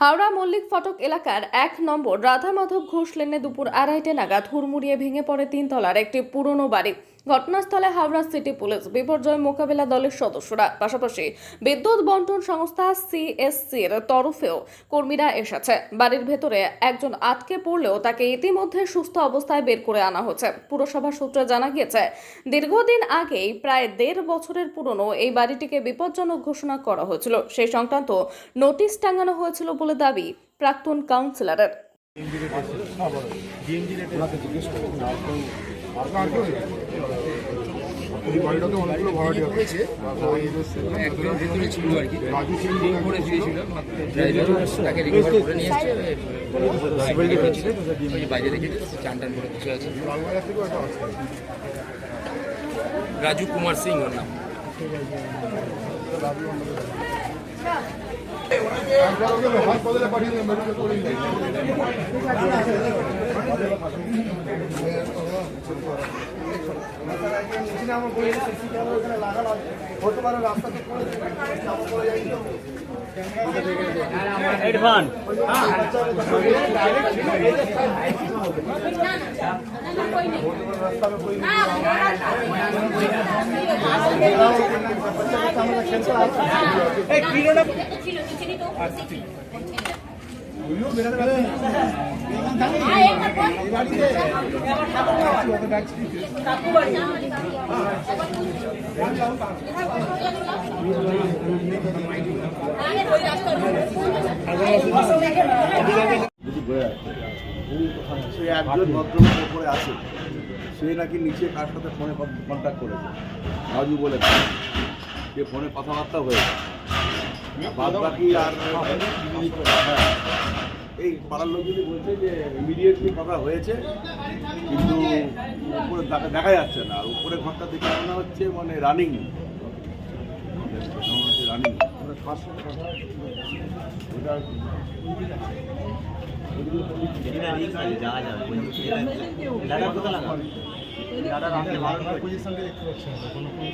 হাওড়া মল্লিক ফটক এলাকার এক নম্বর রাধা মাধব ঘোষ লেনে দুপুর আড়াইটে নাগাদ হুড়মুড়িয়ে ভেঙে পড়ে তিনতলার একটি পুরনো বাড়ি। ঘটনাস্থলে হাওড়া সিটি পুলিশ বিপর্যয় মোকাবেলা দলের সদস্যরা। পাশাপাশি বিদ্যুৎ বন্টন সংস্থা সিএসসির তরফেও কর্মীরা এসেছে। বাড়ির ভেতরে একজন আটকে পড়লেও তাকে ইতিমধ্যে সুস্থ অবস্থায় বের করে আনা হচ্ছে পুরসভা সূত্রে জানা গিয়েছে, দীর্ঘদিন আগেই প্রায় দেড় বছরের পুরনো এই বাড়িটিকে বিপজ্জনক ঘোষণা করা হয়েছিল। সেই সংক্রান্ত নোটিশ টাঙানো হয়েছিল বলে দাবি প্রাক্তন কাউন্সিলরের। এই বাড়িটাতে অনেকগুলো ভাড়াটি আছে হয়েছে ভেতরে ছিল আর কি রিং করে দিয়েছিল তাকে রিকভার করে নিয়ে এসছে সিভিলকে হয়েছিল ওই বাইরে রেখে চান টান করে রাজু কুমার সিং ওর নাম। একবার পাঠিয়ে দেন মেডিকেল করে নিয়ে যাই। সে একজন ভদ্রলোক ওপরে আছে সে নাকি নিচে কার সাথে ফোনে কন্ট্যাক্ট করেছে রাজু বলে সে ফোনে কথাবার্তা হয়েছে বাদ বাকি আর। এই পাড়ার লোকজনই বলছে যে ইমিডিয়েটলি কথা হয়েছে, কিন্তু উপরে দেখা যাচ্ছে না। আর উপরে ঘরটা দেখে মনে হচ্ছে মানে রানিং রানিং কোনো কি